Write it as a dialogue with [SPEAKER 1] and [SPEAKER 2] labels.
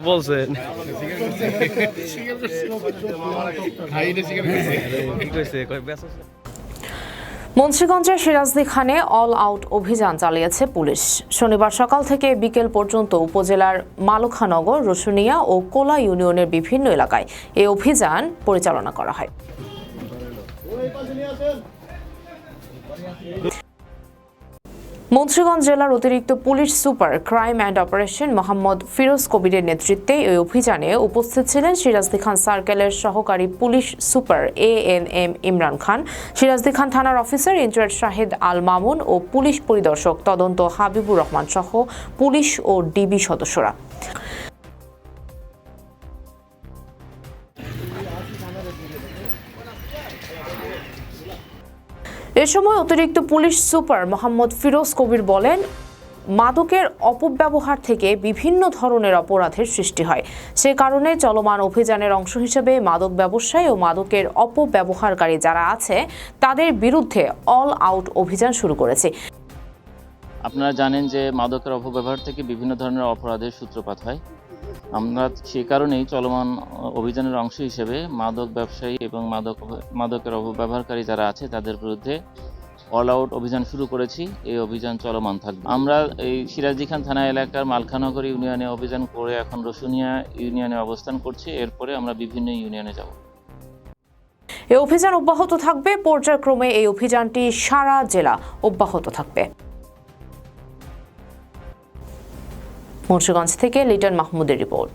[SPEAKER 1] বলছেন?
[SPEAKER 2] মুন্সিগঞ্জের সিরাজদি খানে অল আউট অভিযান চালিয়েছে পুলিশ শনিবার সকাল থেকে বিকেল পর্যন্ত উপজেলার মালুখানগর, রসুনিয়া ও কোলা ইউনিয়নের বিভিন্ন এলাকায় এই অভিযান পরিচালনা করা হয় মুন্সিগঞ্জ জেলার অতিরিক্ত police super crime and operation Mohammad Firoz কবিরের নেতৃত্বে এই অভিযানে উপস্থিত ছিলেন সিরাজদি খান সার্কেলের সহকারী police super A N M Imran Khan, Sirajdikhan থানার অফিসার ইনচার্জ শাহেদ আল মামুন ও পুলিশ পরিদর্শক তদন্ত হাবিবুর রহমান সহ পুলিশ ও ডিবি সদস্যরা। এ সময় অতিরিক্ত পুলিশ সুপার মোহাম্মদ ফিরোজ কবির বলেন, মাদকের অপব্যবহার থেকে বিভিন্ন ধরনের অপরাধের সৃষ্টি হয়। সে কারণে চলমান অভিযানের অংশ হিসেবে মাদক ব্যবসায়ী ও মাদকের অপব্যবহারকারী যারা আছে, তাদের বিরুদ্ধে অল আউট অভিযান শুরু করেছে।
[SPEAKER 3] আপনারা জানেন যে মাদকের অপব্যবহার থেকে বিভিন্ন ধরনের অপরাধের সূত্রপাত হয়। আমরা সে কারণেই চলমান অভিযানের অংশ হিসেবে মাদক ব্যবসায়ী এবং মাদক মাদকের অপব্যবহারকারী যারা আছে তাদের বিরুদ্ধে অল আউট অভিযান শুরু করেছি। এই অভিযান চলমান থাকবে। আমরা এই সিরাজদি খান থানা এলাকার মালখানগর ইউনিয়নে অভিযান করে এখন রসুনিয়া ইউনিয়নে অবস্থান করছি। এরপরে আমরা বিভিন্ন ইউনিয়নে যাব।
[SPEAKER 2] এই অভিযান অব্যাহত থাকবে। পর্যায়ক্রমে এই অভিযানটি সারা জেলা অব্যাহত থাকবে। মুন্সিগঞ্জ থেকে লিটন মাহমুদের রিপোর্ট।